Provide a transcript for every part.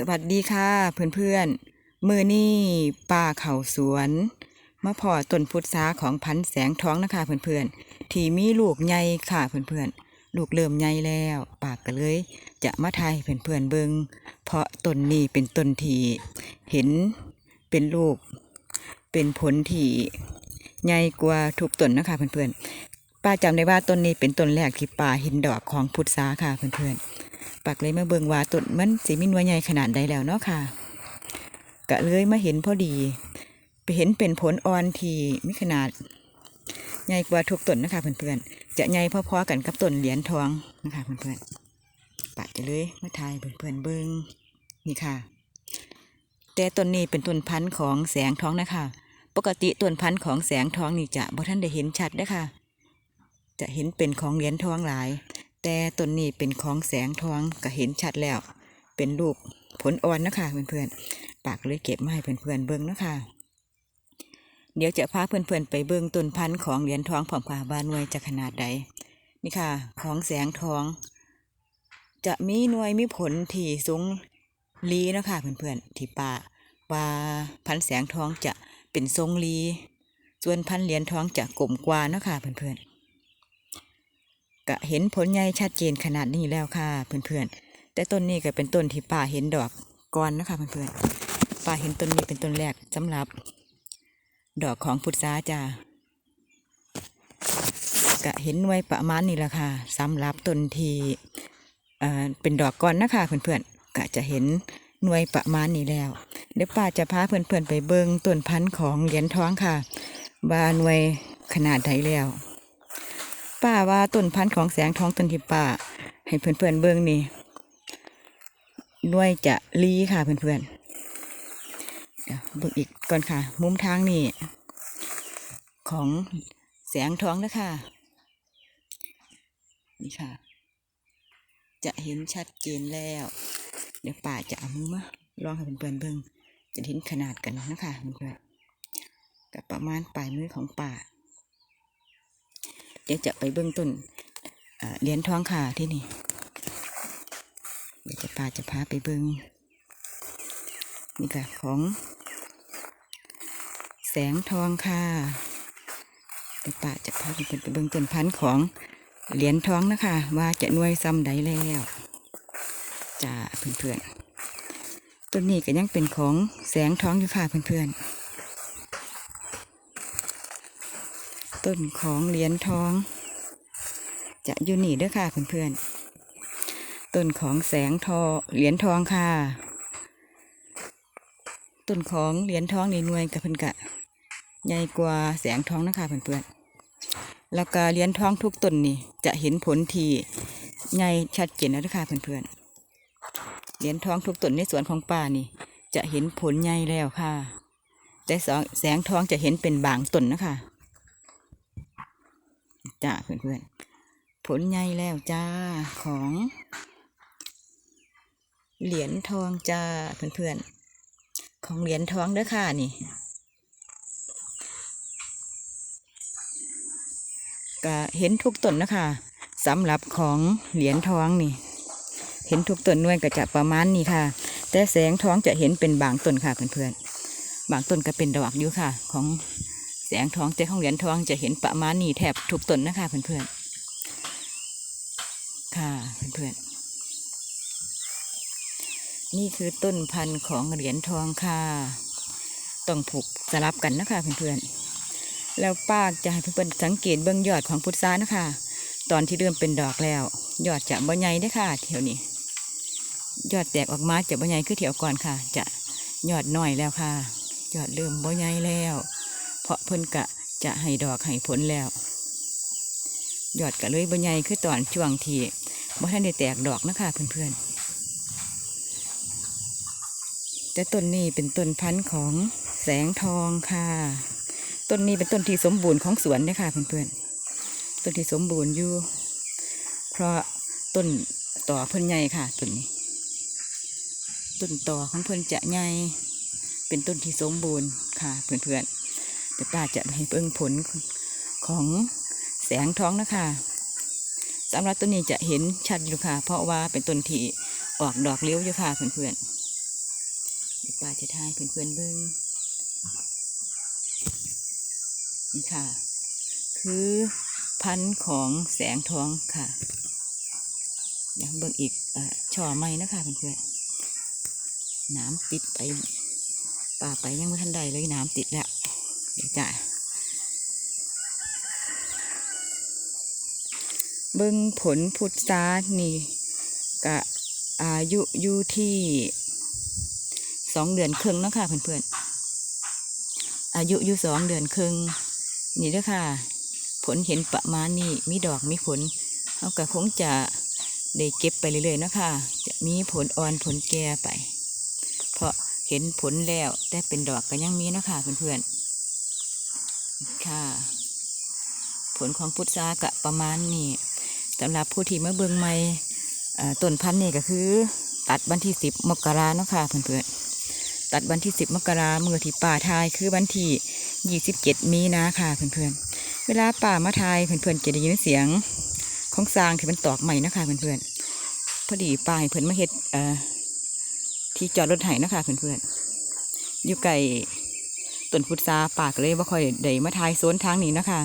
สวัสดีค่ะเพื่อนๆมือนี่ป่าเขาสวนมาพอต้นพุทราของพันแสงท้องนะคะเพื่อนๆที่มีลูกใหญ่ค่ะเพื่อนๆลูกเริ่มใหญ่แล้วปากก็เลย จะมาทายให้เพื่อนๆเบิงเพราะต้นนี้เป็นต้นที่เห็นเป็นลูก เป็นผลที่ใหญ่กว่าทุกต้นนะคะเพื่อนๆป้าจำได้ว่าต้นนี้เป็นต้นแรกที่ป้าเห็นดอกของพุทราค่ะเพื่อนๆ ปักเลยมาเบิงว่าต้นมันสิมีน่วยใหญ่ขนาดใดแล้วเนาะค่ะก็เลยมาเห็นพอดี ไปเห็นเป็นผลอ่อนที่มีขนาดใหญ่กว่าทุกต้นนะคะเพื่อนๆจะใหญ่พอๆกันกับต้นเหรียญทองนะคะเพื่อนๆปะจะเลยมาทายเพื่อนๆเบิงนี่ค่ะ แต่ต้นนี้เป็นต้นพันธุ์ของแสงทองนะคะ ปกติต้นพันธุ์ของแสงทองนี่จะบ่ท่านได้เห็นชัดนะคะจะเห็นเป็นของเหรียญทองหลาย แต่ต้นนี้เป็นของแสงทองก็เห็นชัดแล้ว เป็นลูกผลอ่อนนะคะเพื่อนๆ ปากเลยเก็บมาให้เพื่อนๆเบิ้งนะคะ เดี๋ยวจะพาเพื่อนๆไปเบิ้งต้นพันธุ์ของเหรียญทองผอมผ่าบานหน่วยจะขนาดใด นี่ค่ะ ของแสงทอง จะมีหน่วยมีผลที่สูงลีนะคะเพื่อนๆ ที่ป่าว่าพันธุ์แสงทองจะเป็นทรงลี ส่วนพันธุ์เหรียญทองจะกลมกว่านะคะเพื่อนๆ ก็เห็นผลใหญ่ชัดเจนขนาดนี้แล้วค่ะ เพื่อนๆ แต่ต้นนี้ก็เป็นต้นที่ป้าเห็นดอกก่อนนะคะเพื่อนๆป้าเห็นต้นนี้เป็นต้นแรกสำหรับ ดอกของพุทราจ้าก็เห็นไว้ประมาณนี้แหละค่ะสำหรับต้นที่เอ่อเป็นดอกก่อนนะคะเพื่อนๆก็จะเห็นหน่วยประมาณนี้แล้ว เดี๋ยวป้าจะพาเพื่อนๆไปเบิ่งต้นพันธุ์ของเหรียญทองค่ะว่าหน่วยขนาดใดแล้ว ป้าว่าต้นพันธุ์ของแสงทองต้นที่ป้า ให้เพื่อนๆเบิ่งนี่ด้วยจะลีค่ะเพื่อนๆเดี๋ยวเบิ่งอีกก่อนค่ะ มุมทางนี่ของแสงทองนะคะนี่ค่ะ จะเห็นชัดเจนแล้ว เดี๋ยวป้าจะเอามือมาลองให้เพื่อนๆเบิ่งจะเห็นขนาดกันนะคะเพื่อนๆกับประมาณปลายมือของป้า เดี๋ยวจะไปเบื้องต้นเหรียญทองค่ะที่นี่ เดี๋ยวจะพาจะพาไปเบิ้องนี่ค่ะของ แสงทองค่ะเดี๋ยวป้าจะพาไปเบิ้องต้นพันธุ์ของเหรียญทองนะคะ ว่าจะน่วยซ้ำใดแล้วจ้าเพื่อนๆต้นนี้ก็ยังเป็นของแสงทองอยู่ค่ะเพื่อนๆ ต้นของเหรียญทอง จะอยู่นี่เด้อค่ะเพื่อนๆต้นของแสงทอเหรียญทองค่ะ ต้นของเหรียญทองในหน่วยกับเพิ่อนกะใหญ่กว่าแสงทองนะคะเพื่อนๆแล้วก็เหรียญทองทุกต้นนี่จะเห็นผลทีใหญ่ชัดเจนแล้วนะคะเพื่อนๆเหรียญทองทุกต้นในสวนของป่านี่ จะเห็นผลใหญ่แล้วค่ะ แต่แสงทองจะเห็นเป็นบางต้นนะคะ จ้าเพื่อนๆ ผลใหญ่แล้วจ้าของ เหรียญทองจ้าเพื่อนๆ ของเหรียญทองเด้อค่ะนี่ก็เห็นทุกต้นนะคะสำหรับของเหรียญทองนี่ เห็นทุกต้นน่วยก็จะประมาณนี้ค่ะ แต่แสงทองจะเห็นเป็นบางต้นค่ะเพื่อนๆบางต้นก็เป็นดอกอยู่ค่ะ ของ แสงทองแต่ของเหรียญทองจะเห็นประมาณนี้แทบทุกต้นนะคะเพื่อนๆ ค่ะเพื่อนๆ นี่คือต้นพันธุ์ของเหรียญทองค่ะ ต้องผูกสลับกันนะคะเพื่อนๆ แล้วป้าจะให้เพื่อนๆสังเกตเบื้องยอดของพุทรานะคะ ตอนที่เริ่มเป็นดอกแล้ว ยอดจะบ่ใหญ่ได้ค่ะเที่ยวนี้ ยอดแตกออกมาจะบ่ใหญ่คือเที่ยวก่อนค่ะ จะยอดน้อยแล้วค่ะ ยอดเริ่มบ่ใหญ่แล้ว เพราะเพิ่นกะจะให้ดอกให้ผลแล้ว ยอดก็เลยบใหญ่คือตอนช่วงที่บ่ทันได้แตกดอกนะคะเพื่อนๆแต่ต้นนี้เป็นต้นพันธุ์ของแสงทองค่ะ ต้นนี้เป็นต้นที่สมบูรณ์ของสวนนะคะเพื่อนๆต้นที่สมบูรณ์อยู่ เพราะต้นต่อเพิ่นใหญ่ค่ะต้นนี้ ต้นต่อของเพิ่นจะใหญ่เป็นต้นที่สมบูรณ์ค่ะเพื่อนๆ ดี๋ยวป้าจะให้เบิ่งผลของแสงท้องนะคะสำหรับต้นนี้จะเห็นชัดอยู่ค่ะ เพราะว่าเป็นต้นที่ออกดอกเลี้ยวอยู่ค่ะเพื่อนเดี๋ยวป้าจะทายเพื่อนๆเบิ้งนี่ค่ะ คือพันธุ์ของแสงท้องค่ะเดี๋ยวเบิ่งอีกอช่อไม้นะคะเพื่อนๆน้ำติดไปป่าไปยังไม่ทันใดเลยน้ำติดแล้ว จ้ะเบิ่งผลพุทธานี่กะอายุอยู่ที่สองเดือนครึ่งเนาะคะเพื่อนๆ อายุอยู่สองเดือนครึ่งนี่เด้อค่ะ ผลเห็นประมาณนี้มีดอกมีผลเราก็คงจะได้เก็บไปเรื่อยๆเนาะคะจะมีผลอ่อนผลแก่ไป เพราะเห็นผลแล้วแต่เป็นดอกก็ยังมีเนาะคะเพื่อนๆ ค่ะ ผลของพุทรากะประมาณนี้สำหรับผู้ที่มาเบิ่งใหม่ต้นพันธุ์นี่ก็คือ ตัดวันที่สิบมกราเนาะค่ะเพื่อนๆตัดวันที่สิบมกราเมื่อที่ป่าทายคือวันที่ยี่สิบเจ็ดมีนาค่ะเพื่อนๆเวลาป่ามาทายเพื่อนๆจะได้ยินเสียงของสร้างที่มันตอกใหม่นะคะเพื่อนๆพอดีป้าเพื่อนมาเฮ็ดเอ่อที่จอดรถไถนะคะเพื่อนๆอยู่ไกล ต้นพุทราป่าก็เลยว่าค่อยได้มาทายโซนทางนี้นะคะ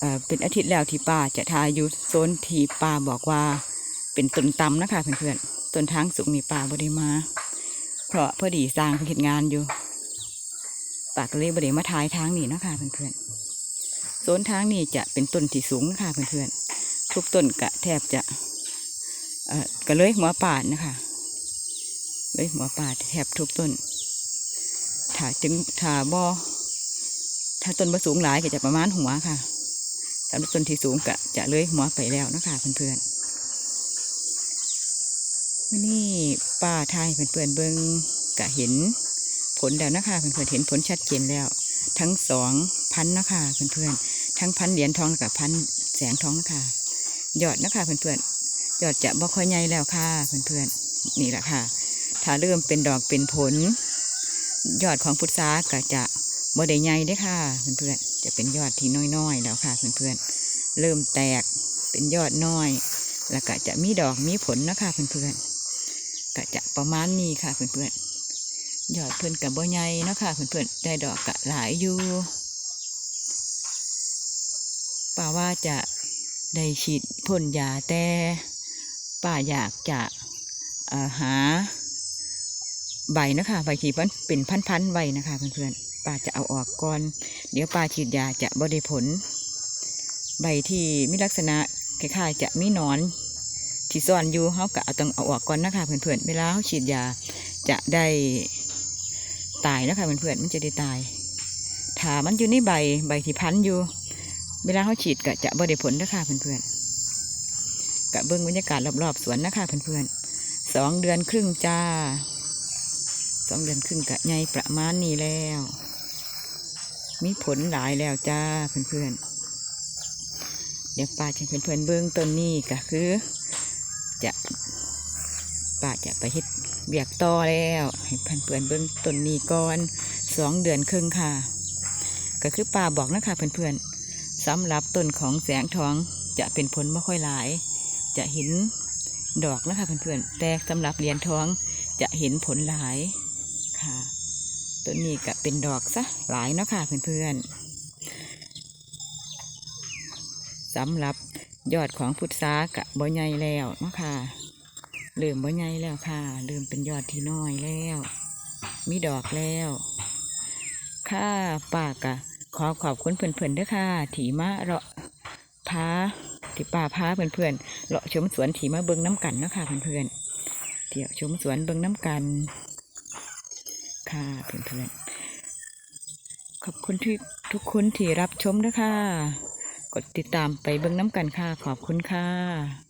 เอ่อเป็นอาทิตย์แล้วที่ป้าจะทายอยู่โซนที่ป้าบอกว่า เป็นต้นตำนะคะเพื่อนๆต้นทางสูงนี่ป้าบ่ได้มา เพราะพอดีสร้างเพิ่นเฮ็ดงานอยู่ป้าก็เลยบ่ได้มาทายทางนี้นะคะเพื่อนๆโซนทางนี้จะเป็นต้นที่สูงนะคะเพื่อนๆทุกต้นกะแทบจะเอ่อก็เลยหัวป่านนะคะเลยหัวป่าแทบทุกต้น ถ้าถึงถ้าบอถ้าต้นบ่สูงหลายก็จะประมาณหัวค่ะสำหรับต้นที่สูงกะจะเลยหัวไปแล้วนะคะเพื่อนๆวันนี้ป้าทายเพื่อนๆเบิงกะเห็นผลแล้วนะคะเพื่อนๆเห็นผลชัดเจนแล้ว ทั้งสองพันนะคะเพื่อนๆทั้งพันเหรียญทองกับพันแสงทองนะคะยอดนะคะเพื่อนๆยอดจะบ่ค่อยใหญ่แล้วค่ะเพื่อนๆนี่แหละค่ะ ถ้าเริ่มเป็นดอกเป็นผล ยอดของพุทราก็จะบ่ได้ใหญ่เด้ค่ะเพื่อนๆจะเป็นยอดที่น้อยๆแล้วค่ะเพื่อนๆเริ่มแตกเป็นยอดน้อย แล้วก็จะมีดอกมีผลนะคะเพื่อนๆก็จะประมาณนี้ค่ะเพื่อนๆยอดเพื่อนกับบ่ใหญ่นะค่ะเพื่อนๆได้ดอกกะหลายอยู่ป้าว่าจะได้ฉีดพ่นยาแต่ป้าอยากจะเอ่อหา ใบนะคะใบที่มันเป็นพันๆใบนะคะเพื่อนๆป้าจะเอาออกก่อน เดี๋ยวป้าฉีดยาจะบ่ได้ผล ใบที่มีลักษณะคล้ายๆจะมีหนอนที่ซ่อนอยู่เขาก็เอาต้องเอาออกก่อนนะคะเพื่อนๆเวลาเขาฉีดยาจะได้ตายนะคะเพื่อนๆมันจะได้ตายถามันอยู่ในใบใบที่พันอยู่ เวลาเขาฉีดก็จะบ่ได้ผลนะคะเพื่อนๆกะเบิ้องบรรยากาศรอบๆสวนนะคะเพื่อนๆสองเดือนครึ่งจ้า สองเดือนครึ่งกะใหญ่ประมาณนี้แล้ว มีผลหลายแล้วจ้าเพื่อนๆ เดี๋ยวป้าจะเพื่อนๆเบิ้องต้นนี้ก็คือ จะป้าจะไปเฮ็ดเบียกต่อแล้ว ให้เพื่อนๆเบิ้องต้นนี้ก่อนสองเดือนครึ่งค่ะ ก็คือป้าบอกนะคะเพื่อนๆสำหรับต้นของแสงทองจะเป็นผลไม่ค่อยหลาย จะเห็นดอกนะคะเพื่อนๆแต่สำหรับเหรียญทองจะเห็นผลหลาย ค่ะต้นนี้ก็เป็นดอกซะหลายเนาะค่ะเพื่อนๆสำหรับยอดของพุทธากะบ่ใหญ่แล้วเนาะค่ะเริ่มบ่ใหญ่แล้วค่ะเริ่มเป็นยอดที่น้อยแล้ว มีดอกแล้ว ค่ะป้ากะขอขอบคุณเพื่อนๆด้วยค่ะ ถีมาเลาะพาที่ป่าพาเพื่อนๆเลาะชมสวนถีมาเบิงน้ำกันเนาะค่ะเพื่อนๆเที่ยวชมสวนเบิงน้ำกัน ค่ะเพื่อนๆขอบคุณที่ทุกคนที่รับชมนะคะกดติดตามไปเบิงน้ำกันค่ะ ขอบคุณค่ะ